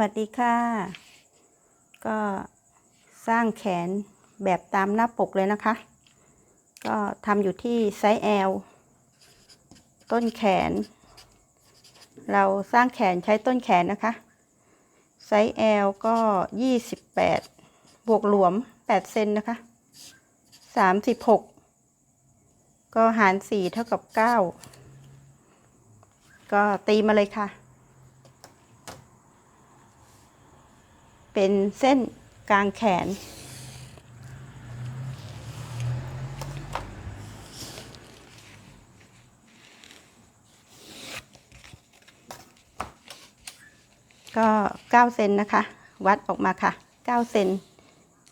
วัสดีค่ะ ก็สร้างแขนแบบตามหน้าปกเลยนะคะ ก็ทำอยู่ที่ไซส์ L ต้นแขน เราสร้างแขนใช้ต้นแขนนะคะ ไซส์ L ก็ 28 บวกหลวม 8 เซนนะคะ 36 ก็หาร 4 เท่ากับ 9 ก็ตีมาเลยค่ะ เป็นเส้นกลางแขน ก็9เซนนะคะ วัดออกมาค่ะ9เซน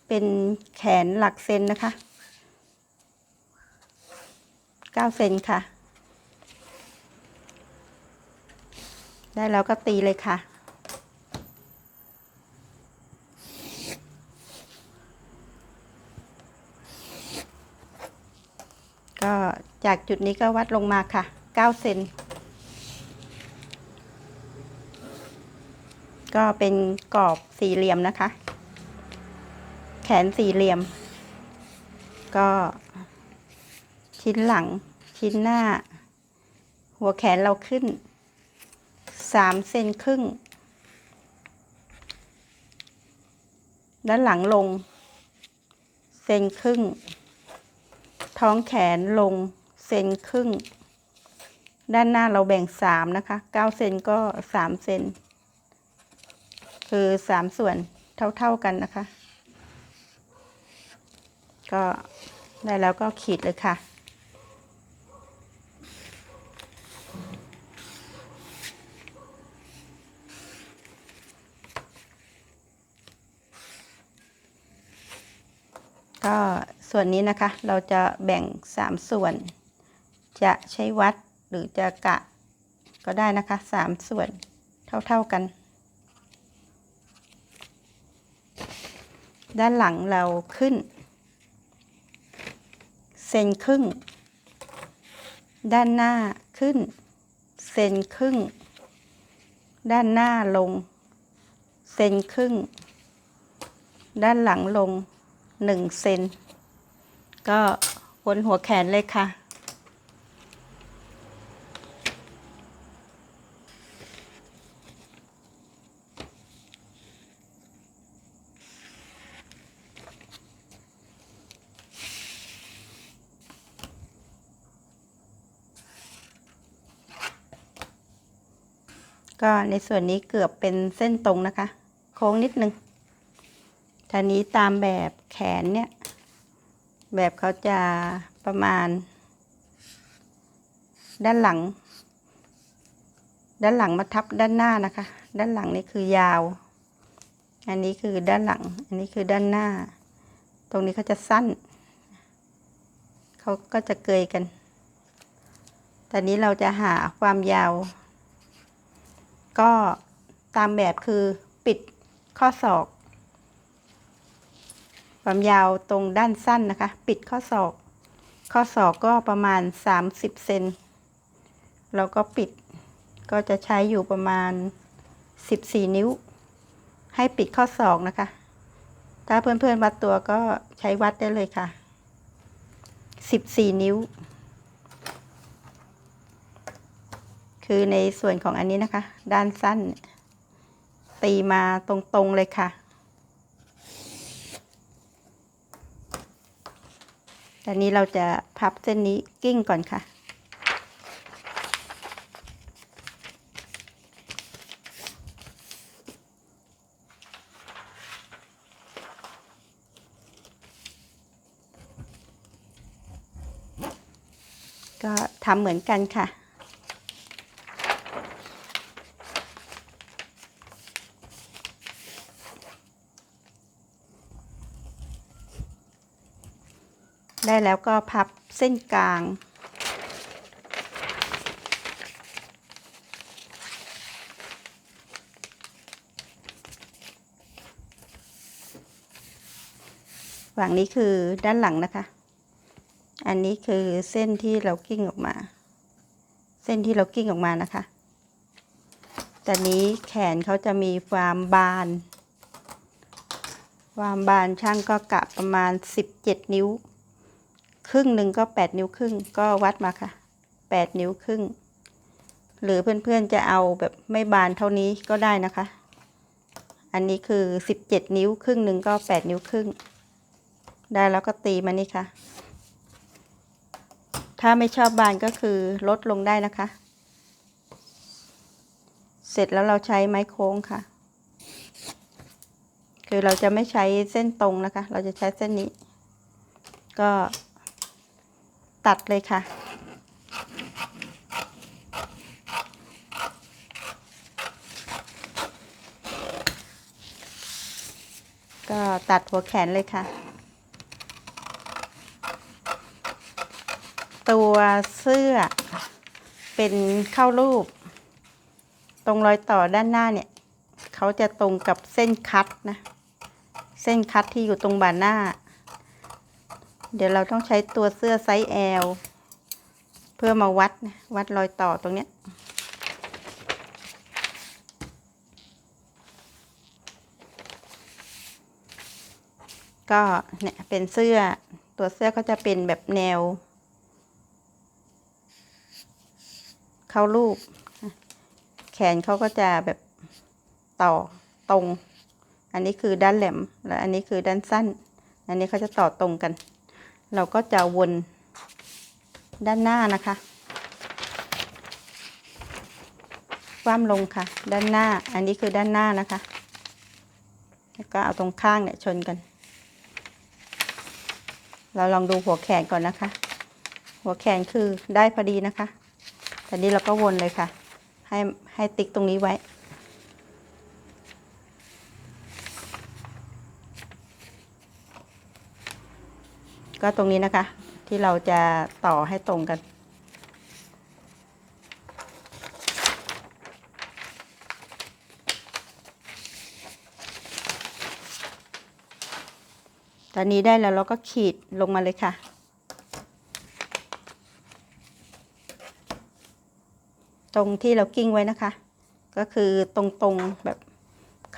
เป็นแขนหลักเซนนะคะ9เซนค่ะ ได้แล้วก็ตีเลยค่ะ ก็ จากจุดนี้ก็วัดลงมาค่ะ 9 เซน ก็เป็นกรอบสี่เหลี่ยมนะคะ แขนสี่เหลี่ยม ก็ชิ้นหลังชิ้นหน้า หัวแขนเราขึ้น 3 เซนครึ่ง ด้านหลังลง เซนครึ่ง ท้องแขนลง เซนครึ่ง ด้านหน้าเราแบ่งสามนะคะเก้าเซนก็สามเซนคือสามส่วนเท่าๆกันนะคะ ก็ได้แล้วก็ขีดเลยค่ะก็ส่วนนี้นะคะเราจะแบ่ง 3 ส่วน จะใช้วัดหรือจะกะก็ได้นะคะ3ส่วนเท่าๆกัน ด้านหลังเราขึ้น เซนครึ่ง ด้านหน้าขึ้น เซนครึ่ง ด้านหน้าลง เซนครึ่ง ด้านหลังลงหนึ่งเซนก็บนหัวแขนเลยค่ะ ก็ในส่วนนี้เกือบเป็นเส้นตรงนะคะ โค้งนิดนึงทีนี้ตามแบบแขนเนี่ย แบบเขาจะประมาณ ด้านหลัง ด้านหลังมาทับด้านหน้านะคะ ด้านหลังนี่คือยาว อันนี้คือด้านหลัง อันนี้คือด้านหน้า ตรงนี้เขาจะสั้น เขาก็จะเกยกันตอนนี้เราจะหาความยาว ก็ตามแบบคือปิดข้อศอก ความยาวตรงด้านสั้นนะคะ ปิดข้อศอก ข้อศอกก็ประมาณ 30 เซนแล้วก็ปิดก็จะใช้อยู่ประมาณ 14 นิ้ว ให้ปิดข้อศอกนะคะ ถ้าเพื่อนๆวัดตัวก็ใช้วัดได้เลยค่ะ 14 นิ้ว คือในส่วนของอันนี้นะคะ ด้านสั้น ตีมาตรงๆเลยค่ะ ตอนนี้เราจะพับเส้นนี้กิ้งก่อนค่ะก็ทำเหมือนกันค่ะ ได้แล้วก็พับเส้นกลาง ฝั่งนี้คือด้านหลังนะคะ อันนี้คือเส้นที่เรากิ้งออกมา เส้นที่เรากิ้งออกมานะคะแต่นี้แขนเขาจะมีความบานความบานช่างก็กะประมาณ 17 นิ้ว ครึ่งหนึ่งก็ 8 นิ้วครึ่งก็วัดมาค่ะ 8 นิ้วครึ่ง หรือเพื่อนๆจะเอาแบบไม่บานเท่านี้ก็ได้นะคะ อันนี้คือ 17 นิ้วครึ่งหนึ่งก็ 8 นิ้วครึ่ง ได้แล้วก็ตีมานี่ค่ะ ถ้าไม่ชอบบานก็คือลดลงได้นะคะ เสร็จแล้วเราใช้ไม้โค้งค่ะ คือเราจะไม่ใช้เส้นตรงนะคะ เราจะใช้เส้นนี้ ก็ ตัดเลยค่ะ ก็ตัดหัวแขนเลยค่ะ ตัวเสื้อเป็นเข้ารูป ตรงรอยต่อด้านหน้าเนี่ย เขาจะตรงกับเส้นคัดนะ เส้นคัดที่อยู่ตรงบ่าหน้า เดี๋ยวเราต้องใช้ตัวเสื้อไซส์ L เพื่อมาวัดนะวัดรอยต่อตรงเนี้ยก็เนี่ยเป็นเสื้อตัวเสื้อก็จะเป็นแบบแนว เข้ารูป แขนเขาก็จะแบบต่อตรง อันนี้คือด้านแหลม และอันนี้คือด้านสั้น อันนี้เขาจะต่อตรงกัน เราก็จะวนด้านหน้านะคะ คว่ำลงค่ะ ด้านหน้า อันนี้คือด้านหน้านะคะ แล้วก็เอาตรงข้างเนี่ยชนกัน เราลองดูหัวแขนก่อนนะคะ หัวแขนคือได้พอดีนะคะตอนนี้เราก็วนเลยค่ะ ให้ให้ติ๊กตรงนี้ไว้ ก็ตรงนี้นะคะ ที่เราจะต่อให้ตรงกัน ตอนนี้ได้แล้วเราก็ขีดลงมาเลยค่ะตรงที่เรากิ้งไว้นะคะ ก็คือตรงๆแบบ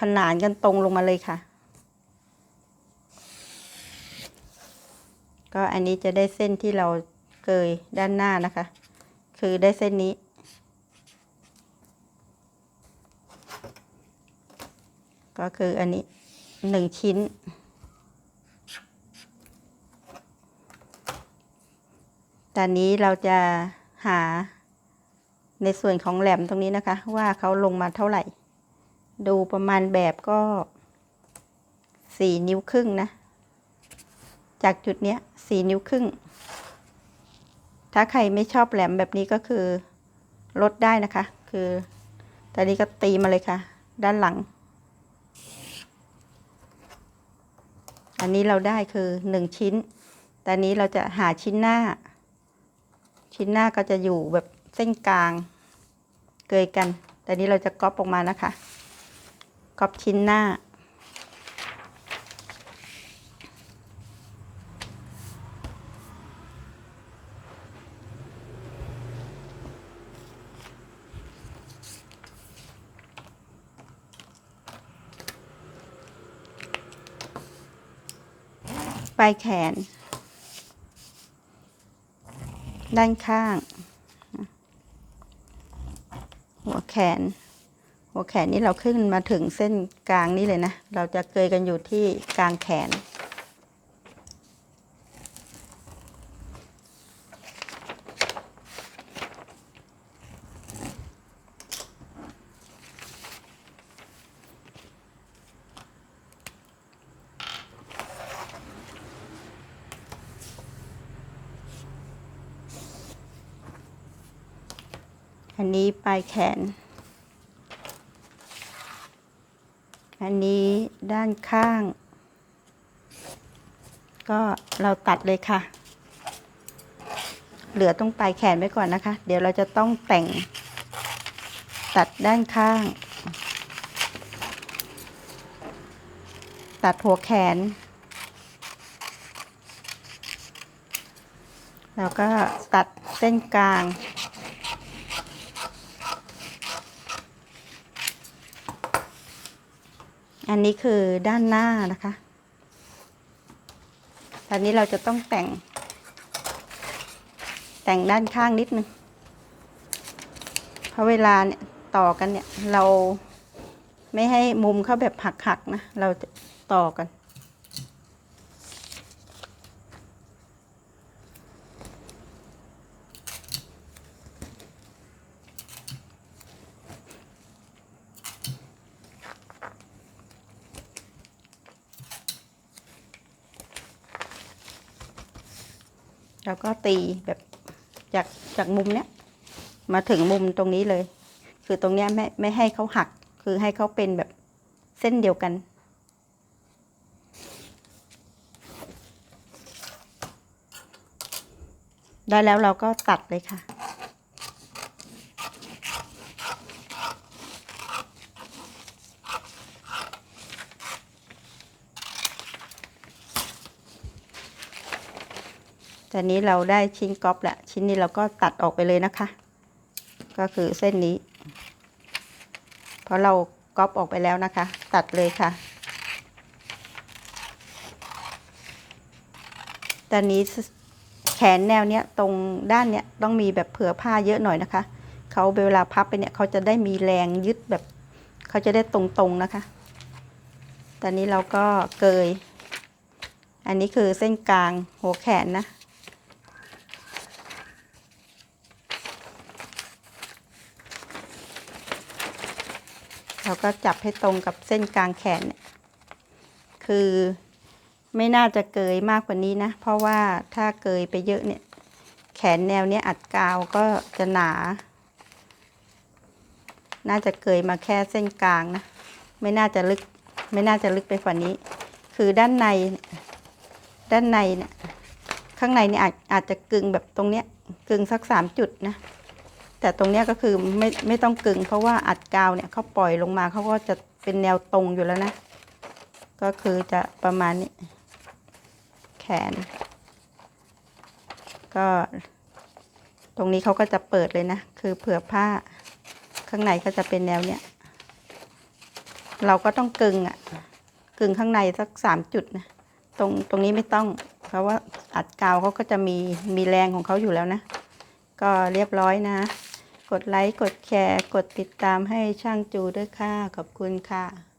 ขนานกันตรงลงมาเลยค่ะ ก็อันนี้จะได้เส้นที่เราเกยด้านหน้านะคะ คือได้เส้นนี้ ก็คืออันนี้หนึ่งชิ้น ตอนนี้เราจะหาในส่วนของแหลมตรงนี้นะคะ ว่าเขาลงมาเท่าไหร่ ดูประมาณแบบก็สี่นิ้วครึ่งนะ จากจุดเนี้ยสี่นิ้วครึ่ง ถ้าใครไม่ชอบแหลมแบบนี้ก็คือลดได้นะคะ คือตอนนี้ก็ตีมาเลยค่ะ ด้านหลัง อันนี้เราได้คือหนึ่งชิ้นตอนนี้เราจะหาชิ้นหน้า ชิ้นหน้าก็จะอยู่แบบเส้นกลาง เกยกันแต่นี้เราจะก๊อปออกมานะคะก๊อปชิ้นหน้า ปลายแขน ด้านข้าง หัวแขน หัวแขนนี่เราขึ้นมาถึงเส้นกลางนี่เลยนะ เราจะเกยกันอยู่ที่กลางแขน อันนี้ปลายแขน อันนี้ด้านข้าง ก็เราตัดเลยค่ะ เหลือตรงปลายแขนไว้ก่อนนะคะ เดี๋ยวเราจะต้องแต่ง ตัดด้านข้าง ตัดหัวแขน แล้วก็ตัดเส้นกลาง อันนี้คือด้านหน้านะคะ ตอนนี้เราจะต้องแต่ง แต่งด้านข้างนิดนึง เพราะเวลาเนี่ยต่อกันเนี่ยเราไม่ให้มุมเขาแบบหักๆนะ เราจะต่อกัน แล้วก็ตีแบบจากจากมุมเนี้ยมาถึงมุมตรงนี้เลย คือตรงเนี้ยไม่ไม่ให้เขาหัก คือให้เขาเป็นแบบเส้นเดียวกัน ได้แล้วเราก็ตัดเลยค่ะ ตอนนี้เราได้ชิ้นก๊อปแล้วชิ้นนี้เราก็ตัดออกไปเลยนะคะ ก็คือเส้นนี้ เพราะเราก๊อปออกไปแล้วนะคะ ตัดเลยค่ะ ตอนนี้แขนแนวเนี้ยตรงด้านเนี้ยต้องมีแบบเผื่อผ้าเยอะหน่อยนะคะเขาเวลาพับไปเนี่ยเขาจะได้มีแรงยึดแบบเขาจะได้ตรงๆนะคะ ตอนนี้เราก็เกย อันนี้คือเส้นกลางหัวแขนนะ เราก็จับให้ตรงกับเส้นกลางแขนเนี่ยคือไม่น่าจะเกยมากกว่านี้นะ เพราะว่าถ้าเกยไปเยอะเนี่ย แขนแนวเนี้ยอัดกาวก็จะหนา น่าจะเกยมาแค่เส้นกลางนะ ไม่น่าจะลึก ไม่น่าจะลึกไปกว่านี้ คือด้านใน ด้านในเนี่ย ข้างในเนี่ยอาจอาจจะกึงแบบตรงเนี้ย กึงสักสามจุดนะ แต่ตรงเนี้ยก็คือไม่ไม่ต้องกึงเพราะว่าอัดกาวเนี่ยเขาปล่อยลงมาเขาก็จะเป็นแนวตรงอยู่แล้วนะ ก็คือจะประมาณนี้ แขน ก็ตรงนี้เขาก็จะเปิดเลยนะ คือเผื่อผ้าข้างในก็จะเป็นแนวเนี้ย เราก็ต้องกึงอะ กึงข้างในสักสามจุดนะ ตรงตรงนี้ไม่ต้อง เพราะว่าอัดกาวเขาก็จะมีมีแรงของเขาอยู่แล้วนะ ก็เรียบร้อยนะ กดไลค์ กดแชร์ กดติดตามให้ช่างจูด้วยค่ะ ขอบคุณค่ะ